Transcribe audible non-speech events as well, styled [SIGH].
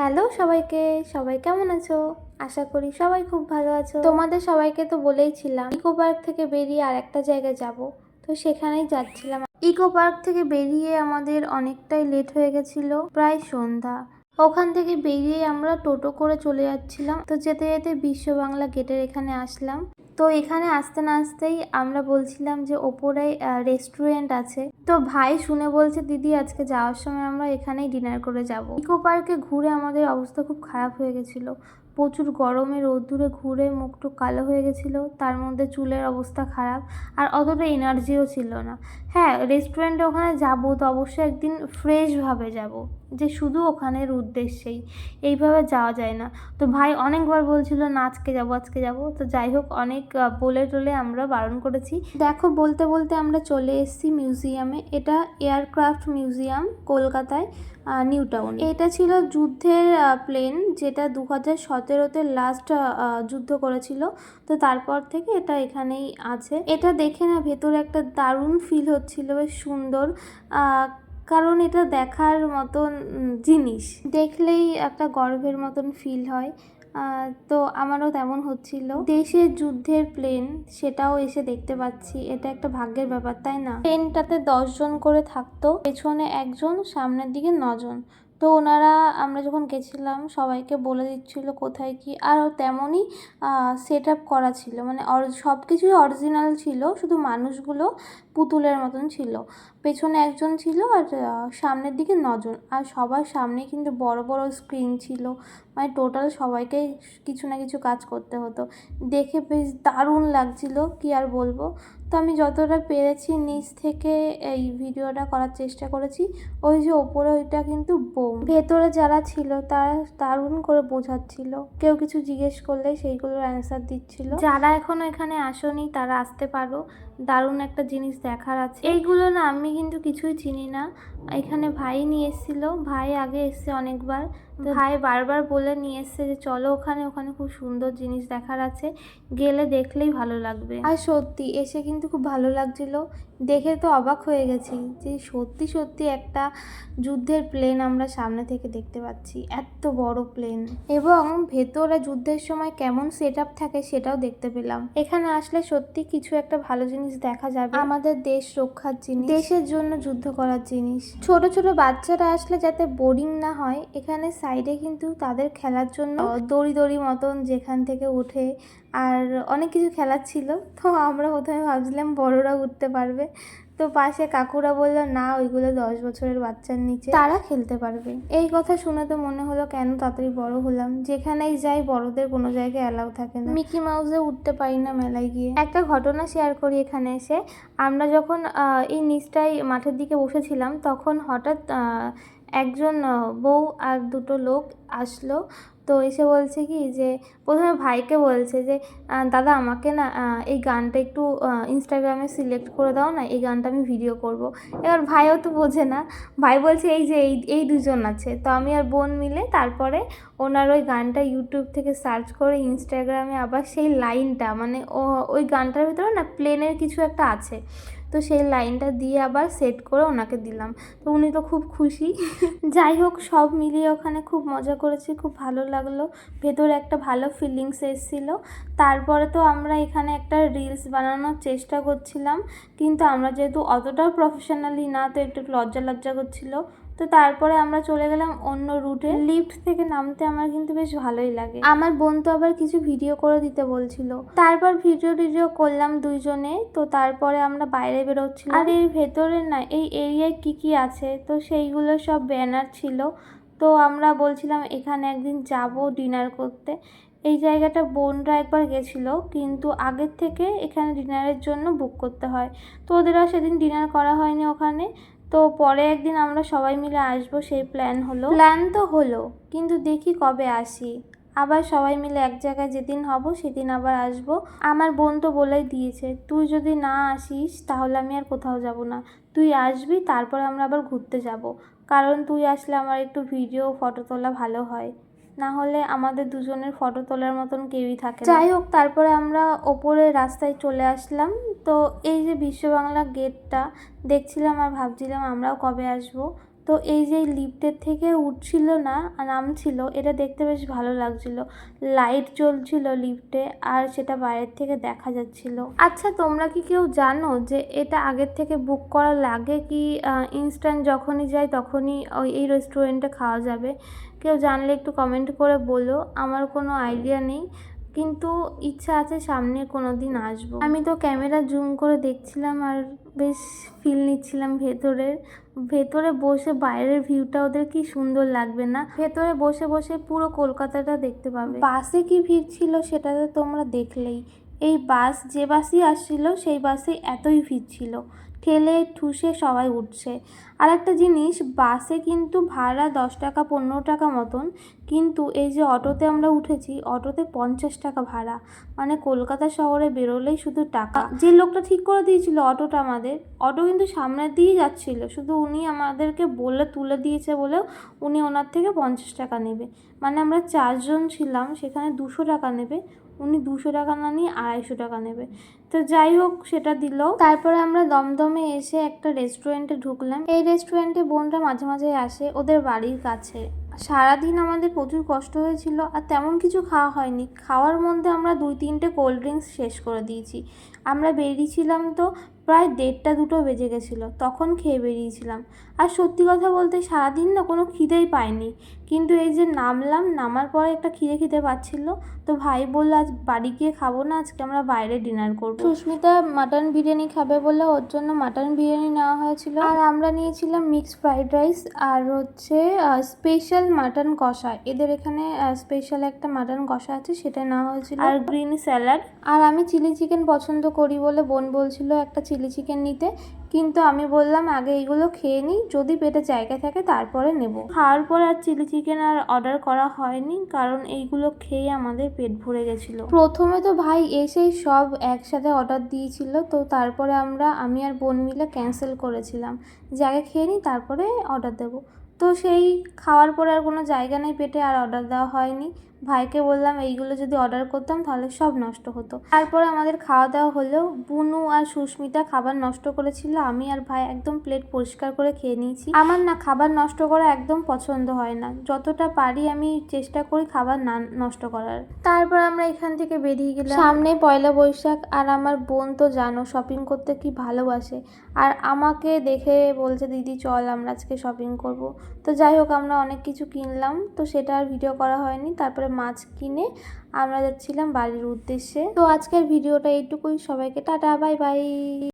Hello সবাইকে, সবাই কেমন আছো? আশা করি সবাই খুব ভালো আছো। তোমাদের সবাইকে তো বলেইছিলাম, ইকো পার্ক থেকে বেরিয়ে আর একটা জায়গায় যাব। তো সেখানেই যাচ্ছিলাম। ইকো পার্ক থেকে বেরিয়ে আমাদের অনেকটাই লেট হয়ে গেছিল, প্রায় সন্ধ্যা। ওখান থেকে বেরিয়ে আমরা টোটো করে চলে যাচ্ছিলাম। তো যেতে যেতে বিশ্ব বাংলা গেটের এখানে আসলাম। তো এখানে আসতে না আসতেই আমরা বলছিলাম যে ওপরে রেস্টুরেন্ট আছে। তো ভাই শুনে বলছে, দিদি, আজকে যাওয়ার সময় আমরা এখানেই ডিনার করে যাব। ইকো পার্কে ঘুরে আমাদের অবস্থা খুব খারাপ হয়ে গেছিল। প্রচুর গরমে রোদ্দুরে ঘুরে মুখটু কালো হয়ে গেছিল। তার মধ্যে চুলের অবস্থা খারাপ। আর অতটা এনার্জিও ছিল না। হ্যাঁ রেস্টুরেন্টে ওখানে যাব তো অবশ্যই একদিন ফ্রেশভাবে যাব। যে শুধু ওখানের উদ্দেশ্যেই। এইভাবে যাওয়া যায় না। তো ভাই অনেকবার বলছিল, না, আজকে যাব আজকে যাব। তো যাই হোক, অনেক বলে টলে আমরা বারণ করেছি। দেখো, বলতে বলতে আমরা চলে এসেছি মিউজিয়ামে। এটা এয়ারক্রাফট মিউজিয়াম কলকাতায় নিউ টাউন। এটা ছিল যুদ্ধের প্লেন যেটা দু হাজার সতেরোতে লাস্ট যুদ্ধ করেছিল। তো তারপর থেকে এটা এখানেই আছে। এটা দেখে না ভেতরে একটা দারুণ ফিল হচ্ছিল, বেশ সুন্দর। কারণ এটা দেখার মতন জিনিস। দেখলেই একটা গর্বের মতন ফিল হয়। তো আমারও তেমন হচ্ছিল। দেশের যুদ্ধের প্লেন সেটাও এসে দেখতে পাচ্ছি। এটা একটা ভাগ্যের ব্যাপার, তাই না? প্লেনটাতে দশজন করে থাকতো, পেছনে একজন, সামনের দিকে নজন। তো ওনারা, আমরা যখন গেছিলাম, সবাইকে বলে দিচ্ছিল কোথায় কি, আর তেমনই সেট আপ করা ছিল। মানে সব কিছুই অরিজিনাল ছিল, শুধু মানুষগুলো পুতুলের মতন ছিল। পেছনে একজন ছিল আর সামনের দিকে নজন। আর সবার সামনে কিন্তু বড় বড় স্ক্রিন ছিল। মানে টোটাল সবাইকে কিছু না কিছু কাজ করতে হতো। দেখে বেশ দারুণ লাগছিল, কি আর বলব। তো আমি যতটা পেরেছি নিচ থেকে এই ভিডিওটা করার চেষ্টা করেছি। ওই যে ওপরে ওইটা কিন্তু বোম। ভেতরে যারা ছিল, তারা দারুণ করে বোঝাচ্ছিল। কেউ কিছু জিজ্ঞেস করলে সেইগুলোর অ্যান্সার দিচ্ছিল। যারা এখনও এখানে আসোনি, তারা আসতে পারো। দারুণ একটা জিনিস দেখার আছে। এইগুলো না আমি কিন্তু কিছুই চিনি না। এখানে ভাই নিয়ে এসেছিল। ভাই আগে এসছে অনেকবার। তো ভাই বারবার বলে নিয়ে এসছে যে চলো ওখানে ওখানে খুব সুন্দর জিনিস দেখার আছে। গেলে দেখলেই ভালো লাগবে। আর সত্যি এসে কিন্তু খুব ভালো লাগছিল। দেখে তো অবাক হয়ে গেছি যে সত্যি সত্যি একটা যুদ্ধের প্লেন আমরা সামনে থেকে দেখতে পাচ্ছি। এত বড় প্লেন এবং ভেতরে যুদ্ধের সময় কেমন সেট আপ থাকে সেটাও দেখতে পেলাম। এখানে আসলে সত্যি কিছু একটা ভালো জিনিস দেখা যাবে। আমাদের দেশ রক্ষার জিনিস। দেশের জন্য যুদ্ধ করার জিনিস। ছোট ছোট বাচ্চারা আসলে যাতে বোরিং না হয় এখানে সাইডে কিন্তু তাদের খেলার জন্য দড়ি দড়ি মতন যেখান থেকে ওঠে। আর অনেক কিছু খেলার ছিল তো আমরা প্রথমে ভাবছিলাম বড়রা উঠতে পারবে। তো পাশে কাকুরা বলল না ওইগুলো দশ বছরের বাচ্চার নিচে। তারা খেলতে পারবে। এই কথা শুনে তো মনে হলো কেন তাড়াতাড়ি বড় হলাম? যেখানেই যাই বড়দের কোনো জায়গায় অ্যালাউ থাকে না। মিকি মাউসে উঠতে পারি না মেলায় গিয়ে। একটা ঘটনা শেয়ার করি এখানে এসে। আমরা যখন এই নিচটাই মাঠের দিকে বসেছিলাম তখন হঠাৎ একজন বউ আর দুটো লোক আসলো। তো এসে বলছে কি যে, প্রথমে ভাইকে বলছে যে দাদা আমাকে না এই গানটা একটু ইনস্টাগ্রামে সিলেক্ট করে দাও না, এই গানটা আমি ভিডিও করব। এবার ভাইও তো বোঝে না। ভাই বলছে, এই যে, এই এই দুজন আছে। তো আমি আর বোন মিলে তারপরে ওনার ওই গানটা ইউটিউব থেকে সার্চ করে ইনস্টাগ্রামে আবার সেই লাইনটা মানে ওই গানটার ভিতরে না প্লেনের কিছু একটা আছে। তো সেই লাইনটা দিয়ে আবার সেট করে ওনাকে দিলাম। তো উনি তো খুব খুশি। [LAUGHS] যাই হোক, সব মিলিয়ে ওখানে খুব মজা করেছি, খুব ভালো লাগল। ভেতরে একটা ভালো ফিলিংস এসেছিল। তারপরে তো আমরা এখানে একটা রিলস বানানোর চেষ্টা করছিলাম। কিন্তু আমরা যেহেতু অতটাও প্রফেশনালি না, তো একটু লজ্জা লজ্জা করছিল। তো তারপরে আমরা চলে গেলাম অন্য রুটে লিফট থেকে নামতে আমার কিন্তু বেশ ভালোই লাগে। আমার বোন তো আবার কিছু ভিডিও করে দিতে বলছিল। তারপর ভিডিও টিডিও করলাম দুইজনে। তো তারপরে আমরা বাইরে বেরোচ্ছিলাম আর এর ভেতরে না এই এরিয়ায় কি কি আছে? তো সেইগুলো সব ব্যানার ছিল। তো আমরা বলছিলাম এখানে একদিন যাব ডিনার করতে। এই জায়গাটা বোনরা একবার গেছিল কিন্তু আগের থেকে এখানে ডিনারের জন্য বুক করতে হয়। তো ওদের আর সেদিন ডিনার করা হয়নি ওখানে। তো পরে একদিন আমরা সবাই মিলে আসব সেই প্ল্যান হলো। প্ল্যান তো হলো কিন্তু দেখি কবে আসি। আবার সবাই মিলে এক জায়গায় যেদিন হব সেদিন আবার আসব। আমার বোন তো বলেই দিয়েছে, তুই যদি না আসিস তাহলে আমি আর কোথাও যাব না। তুই আসবি, তারপর আমরা আবার ঘুরতে যাব। কারণ তুই আসলে আমার একটু ভিডিও ফটো তোলা ভালো হয়। না হলে আমাদের দুজনের ফটো তোলার মতন কেউই থাকে যাই হোক, তারপরে আমরা ওপরে রাস্তায় চলে আসলাম। তো এই যে বিশ্ব বাংলা গেটটা দেখছিলাম আর ভাবছিলাম আমরাও কবে আসব। তো এই যে লিফটের থেকে উঠছিল না, নামছিল, এটা দেখতে বেশ ভালো লাগছিল। লাইট জ্বলছিল লিফটে আর সেটা বাইরের থেকে দেখা যাচ্ছিল। আচ্ছা তোমরা কি কেউ জানো যে এটা আগের থেকে বুক করা লাগে কি ইনস্ট্যান্ট যখনই যাই তখনই ওই, এই রেস্টুরেন্টে খাওয়া যাবে? কেউ জানলে একটু কমেন্ট করে বলো, আমার কোনো আইডিয়া নেই। কিন্তু ইচ্ছা আছে সামনে কোনো দিন আসব। আমি তো ক্যামেরা জুম করে দেখছিলাম আর বেশ ফিল নিচ্ছিলাম ভেতরের ভেতরে বসে বাইরের ভিউটা ওদের কি সুন্দর লাগবে না? ভেতরে বসে বসে পুরো কলকাতাটা দেখতে পাবে। বাসে কি ভিড় ছিল সেটা তো তোমরা দেখলেই। এই বাস, যে বাসই আসছিল সেই বাসে এতই ভিড় ছিল। ঠেলে ঠুসে সবাই উঠছে। আর একটা জিনিস বাসে কিন্তু ভাড়া দশ টাকা পনেরো টাকা মতন কিন্তু এই যে অটোতে আমরা উঠেছি অটোতে পঞ্চাশ টাকা ভাড়া। মানে কলকাতা শহরে বেরোলেই শুধু টাকা। যে লোকটা ঠিক করে দিয়েছিল অটোটা আমাদের অটো কিন্তু সামনের দিয়েই যাচ্ছিল শুধু উনি আমাদেরকে বলে তুলে দিয়েছে বলেও উনি ওনার থেকে পঞ্চাশ টাকা নেবে। মানে আমরা চারজন ছিলাম সেখানে দুশো টাকা নেবে উনি দুশো টাকা না নিয়ে আড়াইশো টাকা নেবে। তো যাই হোক, সেটা দিল। তারপরে আমরা দমদমে এসে একটা রেস্টুরেন্টে ঢুকলাম। এই রেস্টুরেন্টে বোনরা মাঝে মাঝে আসে ওদের বাড়ির কাছে। সারাদিন আমাদের প্রচুর কষ্ট হয়েছিল আর তেমন কিছু খাওয়া হয়নি। খাওয়ার মধ্যে আমরা দুই তিনটে কোল্ড ড্রিঙ্কস শেষ করে দিয়েছি। আমরা বেরিয়েছিলাম তো প্রায় দেড়টা দুটো বেজে গেছিল। তখন খেয়ে বেরিয়েছিলাম। আর সত্যি কথা বলতে সারাদিন না কোনো খিদেই পাইনি। কিন্তু এই যে নামলাম নামার পরে একটা খিদে খিদে পাচ্ছিল। তো ভাই বলল আজ বাড়ি গিয়ে খাব না আজকে আমরা বাইরে ডিনার করব। সুস্মিতা মাটন বিরিয়ানি খাবে বলে ওর জন্য মাটন বিরিয়ানি নেওয়া হয়েছিল। আর আমরা নিয়েছিলাম মিক্সড ফ্রাইড রাইস আর হচ্ছে স্পেশাল মাটন কষা। এদের এখানে স্পেশাল একটা মাটন কষা আছে সেটা নেওয়া হয়েছিল। আর গ্রিন স্যালাড আর আমি চিলি চিকেন পছন্দ করি বলে বোন বলছিল একটা চিলি চিকেন নিতে। কিন্তু আমি বললাম, আগে এইগুলো খেয়ে নিই, যদি পেটে জায়গা থাকে তারপরে নেব। খাওয়ার পর আর চিলি চিকেন আর অর্ডার করা হয়নি, কারণ এইগুলো খেয়ে আমাদের পেট ভরে গেছিল। প্রথমে তো ভাই এসেই সব একসাথে অর্ডার দিয়েছিল, তো তারপরে আমরা, আমি আর বোন মিলে ক্যান্সেল করেছিলাম। আগে খেয়ে নিই, তারপরে অর্ডার দেবো। তো সেই খাওয়ার পরে আর কোনো জায়গা নেই পেটে, আর অর্ডার দেওয়া হয়নি। ভাইকে বললাম, এইগুলো যদি অর্ডার করতাম তাহলে সব নষ্ট হতো। তারপরে আমাদের খাওয়া দাওয়া হলো। বুনু আর সুস্মিতা খাবার নষ্ট করেছিল। আমি আর ভাই একদম প্লেট পরিষ্কার করে খেয়ে নিয়েছি। আমার না খাবার নষ্ট করা একদম পছন্দ হয় না। যতটা পারি আমি চেষ্টা করি খাবার না নষ্ট করার। তারপর আমরা এখান থেকে বেরিয়ে গেলাম। সামনে পয়লা বৈশাখ আর আমার বোন তো জানো শপিং করতে কি ভালোবাসে। আর আমাকে দেখে বলছে, দিদি, চল আমরা আজকে শপিং করব। তো যাই হোক, আমরা অনেক কিছু কিনলাম। তো সেটা আর ভিডিও করা হয়নি। তারপরে মাছ কিনে আমরা যাচ্ছিলাম বাড়ির উদ্দেশ্যে। তো আজকের ভিডিওটা এইটুকুই। সবাইকে টাটা বাই বাই।